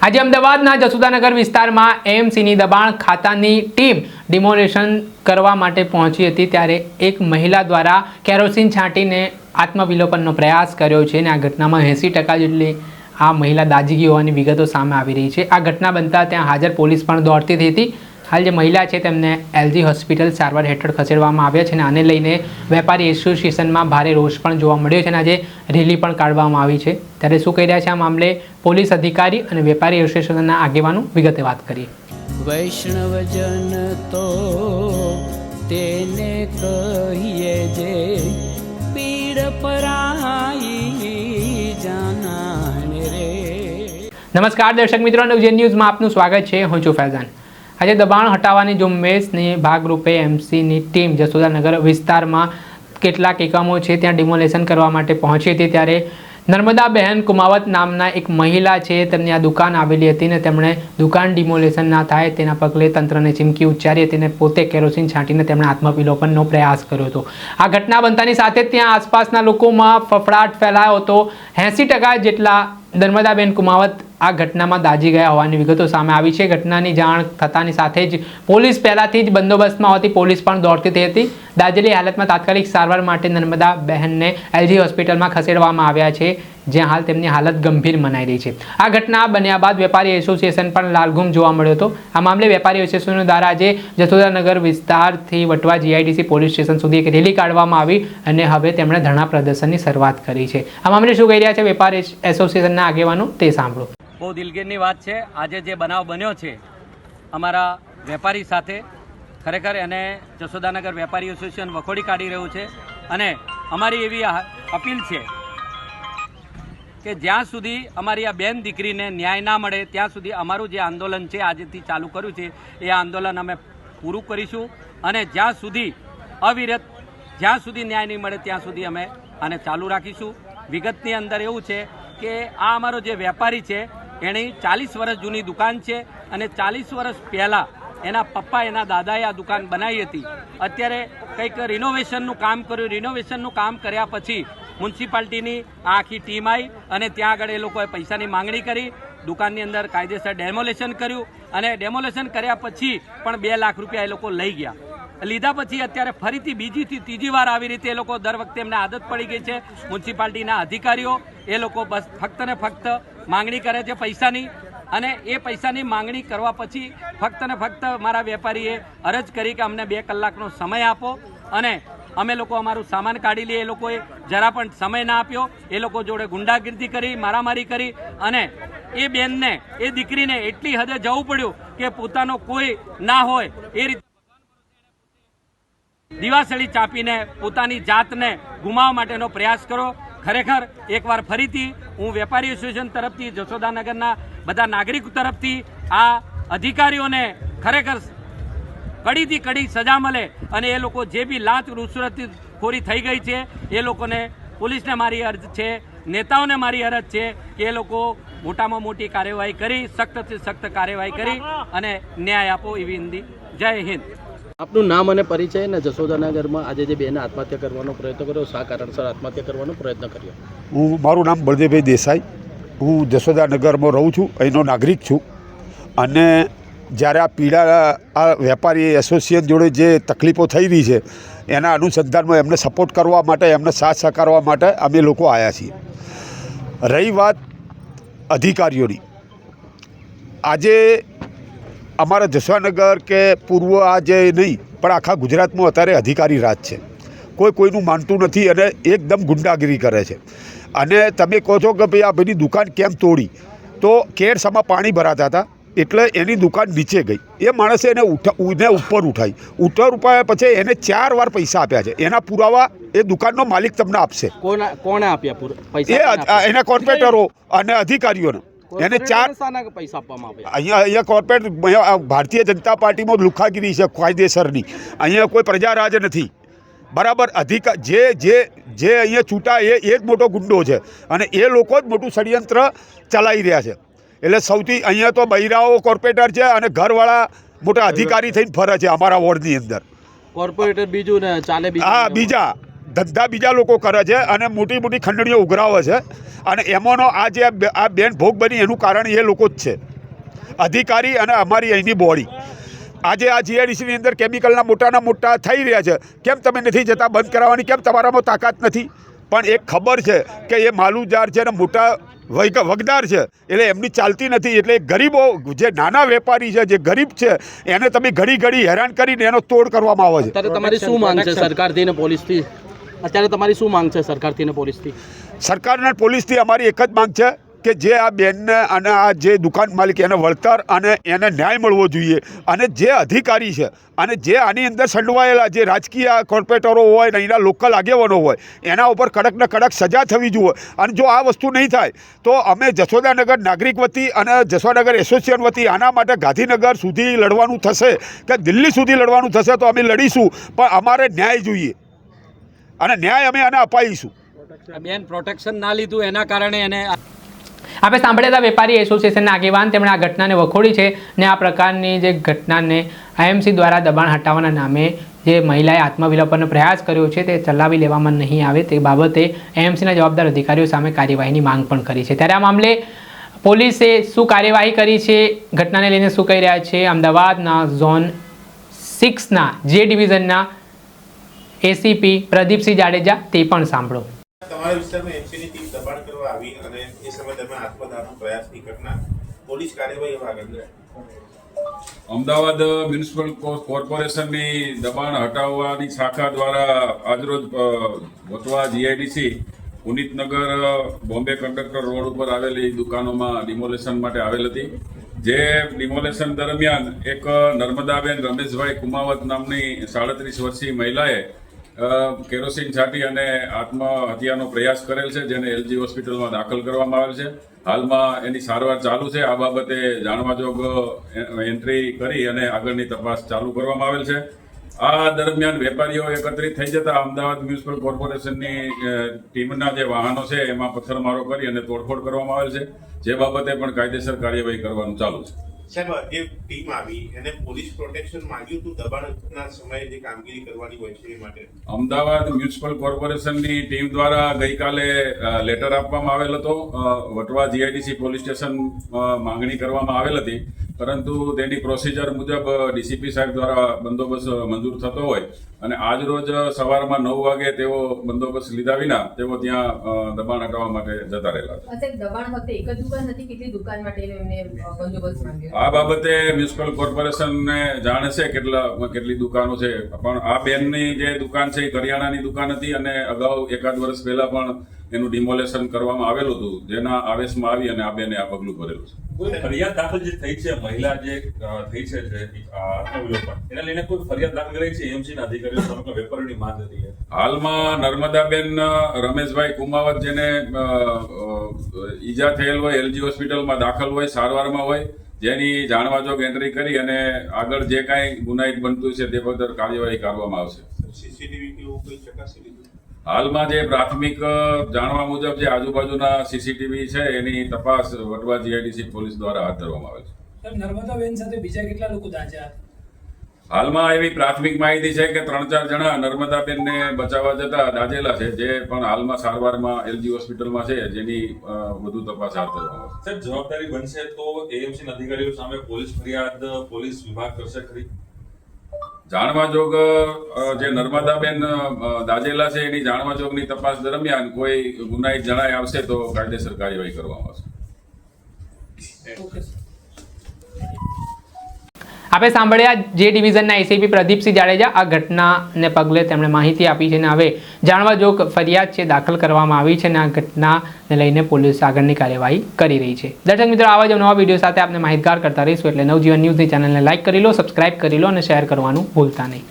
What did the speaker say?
આજે અમદાવાદના જસુદાનગર વિસ્તારમાં એમસીની દબાણ ખાતાની ટીમ ડિમોલેશન કરવા માટે પહોંચી હતી ત્યારે એક મહિલા દ્વારા કેરોસીન છાંટીને આત્મવિલોપનનો પ્રયાસ કર્યો છે અને આ ઘટનામાં એંસી ટકા જેટલી આ મહિલા દાઝી ગઈ હોવાની વિગતો સામે આવી રહી છે. આ ઘટના બનતા ત્યાં હાજર પોલીસ પણ દોડતી થઈ હતી. હાલ જે મહિલા છે તેમને એલજી હોસ્પિટલ સારવાર હેઠળ ખસેડવામાં આવ્યા છે અને આને લઈને વેપારી એસોસિએશનમાં ભારે રોષ પણ જોવા મળ્યો છે અને આજે રેલી પણ કાઢવામાં આવી છે. ત્યારે શું કહી રહ્યા છે આ મામલે પોલીસ અધિકારી અને વેપારી એસોસિએશનના આગેવાનો વિગતે વાત કરીએ. વૈષ્ણવજન તો તેને કહીએ જે પીડ પરાઈ જાનાને નમસ્કાર દર્શક મિત્રો નવજે ન્યૂઝમાં આપનું સ્વાગત છે. હું છું ફૈઝાન. આજે દબાણ હટાવવાની ઝુંબેશની ભાગરૂપે એમસીની ટીમ જસોદાનગર વિસ્તારમાં કેટલાક એકમો છે ત્યાં ડિમોલેશન કરવા માટે પહોંચી હતી. ત્યારે નર્મદા બહેન કુમાવત નામના એક મહિલા છે, તેમની આ દુકાન આવેલી હતી ને તેમણે દુકાન ડિમોલેશન ના થાય તેના પગલે તંત્રને ચીમકી ઉચ્ચારી હતી અને પોતે કેરોસીન છાંટીને તેમણે આત્મવિલોપનનો પ્રયાસ કર્યો હતો. આ ઘટના બનતાની સાથે ત્યાં આસપાસના લોકોમાં ફફડાટ ફેલાયો હતો. એંસી જેટલા નર્મદાબેન કુમાવત આ ઘટનામાં દાઝી ગયા હોવાની વિગતો સામે આવી છે. ઘટનાની જાણ થતાની સાથે જ પોલીસ પહેલાથી જ બંદોબસ્તમાં હોતી. પોલીસ પણ દોડતી થઈ હતી. દાજેલી હાલતમાં તાત્કાલિક સારવાર માટે નર્મદા બહેનને એલજી હોસ્પિટલમાં ખસેડવામાં આવ્યા છે. જ્યાં હાલ તેમની હાલત ગંભીર મનાઈ રહી છે. આ ઘટના બન્યા બાદ વેપારી એસોસિએશન પણ લાલઘુમ જોવા મળ્યો હતો. આ મામલે વેપારી એસોસિએશન દ્વારા આજે જસોદાનગર વિસ્તારથી વટવા જીઆઈડીસી પોલીસ સ્ટેશન સુધી એક રેલી કાઢવામાં આવી અને હવે તેમણે ધરણા પ્રદર્શનની શરૂઆત કરી છે. આ મામલે શું કહી રહ્યા છે વેપારી એસોસિએશનના આગેવાનો તે સાંભળો. બહુ દિલગીરની વાત છે. આજે જે બનાવ બન્યો છે, અમારા વેપારી સાથે ખરેખર એને જસોદાનગર વેપારી એસોસિએશન વખોડી કાઢી રહ્યું છે. અને અમારી એવી અપીલ છે કે જ્યાં સુધી અમારી આ બેન દીકરીને ન્યાય ના મળે, ત્યાં સુધી અમારું જે આંદોલન છે આજથી ચાલુ કર્યું છે, એ આંદોલન અમે પૂરું કરીશું અને જ્યાં સુધી અવિરત, જ્યાં સુધી ન્યાય નહીં મળે, ત્યાં સુધી અમે આને ચાલુ રાખીશું. વિગતની અંદર એવું છે કે આ અમારો જે વેપારી છે, એની ચાલીસ વર્ષ જૂની દુકાન છે અને ચાલીસ વર્ષ પહેલાં એના પપ્પા, એના દાદાએ આ દુકાન બનાવી હતી. અત્યારે કંઈક રિનોવેશનનું કામ કર્યું રિનોવેશનનું કામ કર્યા પછી મ્યુનિસિપાલિટીની આ આખી ટીમ આવી અને ત્યાં આગળ એ લોકોએ પૈસાની માંગણી કરી, દુકાનની અંદર કાયદેસર ડેમોલેશન કર્યું અને ડેમોલેશન કર્યા પછી પણ બે લાખ રૂપિયા એ લોકો લઈ ગયા. લીધા પછી અત્યારે ફરીથી બીજીથી ત્રીજી વાર આવી રીતે એ લોકો દર વખતે એમને આદત પડી ગઈ છે. મ્યુનિસિપાલિટીના અધિકારીઓ એ લોકો બસ ફક્ત ને ફક્ત માંગણી કરે છે પૈસાની અને એ પૈસાની માંગણી કરવા પછી ફક્ત ને ફક્ત મારા વેપારીએ અરજ કરી કે અમને બે કલાકનો સમય આપો અને અમે લોકો અમારું સામાન કાઢી લઈએ. એ લોકોએ જરા પણ સમય ના આપ્યો. એ લોકો જોડે ગુંડાગીર્દી કરી, મારામારી કરી અને એ બેનને, એ દીકરીને એટલી હદે જવું પડ્યું કે પોતાનો કોઈ ના હોય. એ રીતે દિવાસળી ચાપીને પોતાની જાતને ગુમાવવા માટેનો પ્રયાસ કરો ખરેખર એકવાર ફરીથી હું વેપારી એસોસિએશન તરફથી, જશોદાનગરના બધા નાગરિક તરફથી આ અધિકારીઓને ખરેખર કડીથી કડી સજા મળે અને એ લોકો જે બી લાંચ રૂશ્વત ખોરી થઈ ગઈ છે એ લોકોને પોલીસને મારી અરજ છે નેતાઓને મારી અરજ છે કે એ લોકો મોટામાં મોટી કાર્યવાહી કરી સખ્તથી સખ્ત કાર્યવાહી કરી અને ન્યાય આપો એવી હિન્દી. જય હિન્દ. આપનું નામ અને પરિચય ને જશોદાનગરમાં આજે જે બેને આત્મહત્યા કરવાનો પ્રયત્ન કર્યો શા કારણસર આત્મહત્યા કરવાનો પ્રયત્ન કર્યો? હું મારું નામ બળદેવભાઈ દેસાઈ. હું જશોદાનગરમાં રહું છું અહીંનો નાગરિક છું. અને જ્યારે આ પીડા, આ વેપારી એસોસિએશન જોડે જે તકલીફો થઈ રહી છે, એના અનુસંધાનમાં એમને સપોર્ટ કરવા માટે, એમને સાથ સહકારવા માટે અમે લોકો આવ્યા છીએ. રહી વાત અધિકારીઓની. આજે અમારા જસવાનગર કે પૂર્વ આ જે નહીં, પણ આખા ગુજરાતમાં અત્યારે અધિકારી રાજ છે. કોઈ કોઈનું માનતું નથી અને એકદમ ગુંડાગીરી કરે છે. અને તમે કહો છો કે ભાઈ આ ભાઈની દુકાન કેમ તોડી? તો કેરસામાં પાણી ભરાતા હતા. એટલે એની દુકાન નીચે ગઈ. એ માણસે એને ઉઠા ઉપર ઉઠાઈ. ઉપર ઉપાયા પછી એને ચાર વાર પૈસા આપ્યા છે. એના પુરાવા એ દુકાનનો માલિક તમને આપશે. કોણે આપ્યા પૈસા? એના કોર્પોરેટરો અને અધિકારીઓને. એને ચાર પૈસા આપવામાં આવ્યા? અહીંયા અહીંયા કોર્પોરેટ ભારતીય જનતા પાર્ટીમાં લુખાગીરી છે કાયદેસરની. અહીંયા કોઈ પ્રજારાજ નથી. બરાબર અધિકાર જે જે જે અહીંયા છૂટા એ એ જ મોટો ગુંડો છે. અને એ લોકો જ મોટું ષડયંત્ર ચલાવી રહ્યા છે. એટલે સૌથી અહીંયા તો બૈરાઓ કોર્પોરેટર છે અને ઘરવાળા મોટા અધિકારી થઈને ફરે છે અમારા વોર્ડની અંદર. કોર્પોરેટર બીજું ને ચાલે હા બીજા. ધંધા બીજા લોકો કરે છે અને મોટી મોટી ખંડણીઓ ઉઘરાવે છે. અને એમાંનો આ જે આ બેન ભોગ બની એનું કારણ એ લોકો જ છે. અધિકારી અને અમારી અહીંની બોડી. આજે આ જીઆઈડીસીની અંદર કેમિકલના મોટાના મોટા થઈ રહ્યા છે. કેમ તમે નથી જતા બંધ કરાવવાની? કેમ તમારામાં તાકાત નથી? પણ એક ખબર છે કે એ માલુજાર છે અને મોટા વગદાર છે. એટલે એમની ચાલતી નથી. એટલે ગરીબો જે નાના વેપારી છે જે ગરીબ છે એને તમે ઘડી ઘડી હેરાન કરીને એનો તોડ કરવામાં આવે છે. અત્યારે તમારી શું માંગ છે સરકારથી ને પોલીસથી? અત્યારે તમારી શું માંગ છે સરકારથી ને પોલીસથી? સરકારના પોલીસથી અમારી એક જ માંગ છે. કે જે આ બેનને અને આ જે દુકાન માલિક એને વળતર અને એને ન્યાય મળવો જોઈએ અને જે અધિકારી છે અને જે આની અંદર સંડવાયેલા જે રાજકીય કોર્પોરેટરો હોય ને એના લોકલ આગેવાનો હોય, એના ઉપર કડક ને કડક સજા થવી જોઈએ. અને જો આ વસ્તુ નહીં થાય, તો અમે જશોદાનગર નાગરિક વતી અને જશોદાનગર એસોસિએશન વતી આના માટે ગાંધીનગર સુધી લડવાનું થશે કે દિલ્હી સુધી લડવાનું થશે તો અમે લડીશું, પણ અમારે ન્યાય જોઈએ. અને ન્યાય અમે આને અપાવીશું. બેન પ્રોટેક્શન ના લીધું, એના કારણે એને આપણે સાંભળ્યા હતા વેપારી એસોસિએશનના આગેવાન, તેમણે આ ઘટનાને વખોડી છે ને આ પ્રકારની જે ઘટનાને આઈએમસી દ્વારા દબાણ હટાવવાના નામે જે મહિલાએ આત્મવિલોપનનો પ્રયાસ કર્યો છે તે ચલાવી લેવામાં નહીં આવે તે બાબતે એએમસીના જવાબદાર અધિકારીઓ સામે કાર્યવાહીની માંગ પણ કરી છે. ત્યારે આ મામલે પોલીસે શું કાર્યવાહી કરી છે, ઘટનાને લઈને શું કહી રહ્યા છે? અમદાવાદના ઝોન સિક્સના જે ડિવિઝનના એસીપી પ્રદીપસિંહ જાડેજા તે પણ સાંભળો. તમારા વિસ્તારમાં એમસીની ટીમ દબાણ કરવા આવી અને એ સમય તમે આત્મદાહનો પ્રયાસની ઘટના પોલીસ કાર્યવાહી એવા આગળ અમદાવાદ મ્યુનિસિપલ કોર્પોરેશનની દબાણ હટાવવાની શાખા દ્વારા આજરોજ Vatva GIDC Punitnagar Bombay conductor road ઉપર આવેલી દુકાનોમાં ડિમોલેશન માટે આવેલ હતી. જે ડિમોલેશન દરમિયાન એક નર્મદાબેન રમેશભાઈ કુમાવત નામની સાડત્રીસ વર્ષીય મહિલાએ કેરોસીન છાંટી અને આત્મહત્યાનો પ્રયાસ કરેલ છે, જેને એલજી હોસ્પિટલમાં દાખલ કરવામાં આવેલ છે. હાલમાં એની સારવાર ચાલુ છે. આ બાબતે જાણવા જોગ એન્ટ્રી કરી અને આગળની તપાસ ચાલુ કરવામાં આવેલ છે. આ દરમિયાન વેપારીઓ એકત્રિત થઈ જતા અમદાવાદ મ્યુનિસિપલ કોર્પોરેશનની ટીમના જે વાહનો છે, એમાં પથ્થરમારો કરી અને તોડફોડ કરવામાં આવેલ છે. જે બાબતે પણ કાયદેસર કાર્યવાહી કરવાનું ચાલુ છે. સાહેબ જે ટીમ આવી. એને પોલીસ પ્રોટેક્શન માંગ્યું હતું દબાણના સમયે જે કામગીરી કરવાની હોય છે એ માટે. અમદાવાદ મ્યુનિસિપલ કોર્પોરેશનની ટીમ દ્વારા ગઈકાલે લેટર આપવામાં આવેલ હતો. વટવા જીઆઈડીસી પોલીસ સ્ટેશન માંગણી કરવામાં આવેલ હતી. પરંતુ તેની પ્રોસિજર મુજબ ડીસીપી સાહેબ દ્વારા બંદોબસ્ત મંજૂર થતો હોય. અને આજ રોજ સવારમાં નવ વાગે તેઓ બંદોબસ્ત લીધા વિના તેઓ ત્યાં દબાણ હટાવવા માટે જતા રહેલા આ બાબતે મ્યુનિસિપલ કોર્પોરેશનને જાણ છે કેટલા કેટલી દુકાનો છે. પણ આ બેનની જે દુકાન છે એ કરિયાણાની દુકાન હતી અને અગાઉ એકાદ વર્ષ પહેલા પણ એનું ડિમોલેશન કરવામાં આવેલું હતું. જેના આવેશમાં આવી અને આ બેને આ પગલું ભરેલું છે. કોઈ ફરિયાદ દાખલ જે થઈ છે મહિલા જે થઈ છે આત્મવિલોપન એને લઈને કોઈ ફરિયાદ દાખલ કરી છે? એમસી ના અધિકારીઓ સમગ્ર વેપારીની માંગ હતી હાલમાં નર્મદાબેન રમેશભાઈ કુમાવત જેને ઈજા થયેલ હોય એલજી હોસ્પિટલમાં દાખલ હોય સારવારમાં હોય જેની જાણવા જોગ એન્ટ્રી કરી અને આગળ જે કાંઈ ગુનાહિત બનતું છે તે બદલ કાર્યવાહી કરવામાં આવશે. સીસીટીવી કે એવું કોઈ ચકાસી લીધું હાલમાં જે પ્રાથમિક જાણવા મુજબ જે આજુબાજુના સીસીટીવી છે એની તપાસ વટવા જીઆઈડીસી પોલીસ દ્વારા હાથ ધરવામાં આવે છે. નર્મદાબેન સાથે બીજા કેટલા લોકો દાજ્યા હાલમાં એવી પ્રાથમિક માહિતી છે કે ત્રણ ચાર જણા નર્મદાબેનને બચાવવા જતા દાજેલા છે જે પણ હાલમાં સારવારમાં એલજી હોસ્પિટલમાં છે જેની વધુ તપાસ હાથ ધરવામાં આવશે જવાબદારી બનશે તો એએમસી અધિકારીઓ સામે પોલીસ ફરિયાદ પોલીસ વિભાગ કરશે ખરી? જાણવા જોગ જે નર્મદાબેન દાજેલા છે, એની જાણવા જોગની તપાસ દરમિયાન કોઈ ગુનાહિત જણાય આવશે તો કાયદેસર કાર્યવાહી કરવામાં આવશે. આપણે સાંભળ્યા જે ડિવિઝનના એસીપી પ્રદીપસિંહ જાડેજા આ ઘટનાને પગલે તેમણે માહિતી આપી છે અને હવે જાણવા જોગ ફરિયાદ છે દાખલ કરવામાં આવી છે અને આ ઘટનાને લઈને પોલીસ આગળની કાર્યવાહી કરી રહી છે. દર્શક મિત્રો, આવા જ નવા વીડિયો સાથે આપણે માહિતગાર કરતા રહીશું એટલે નવજીવન ન્યૂઝની ચેનલને લાઇક કરી લો, સબસ્ક્રાઇબ કરી લો અને શેર કરવાનું ભૂલતા નહીં.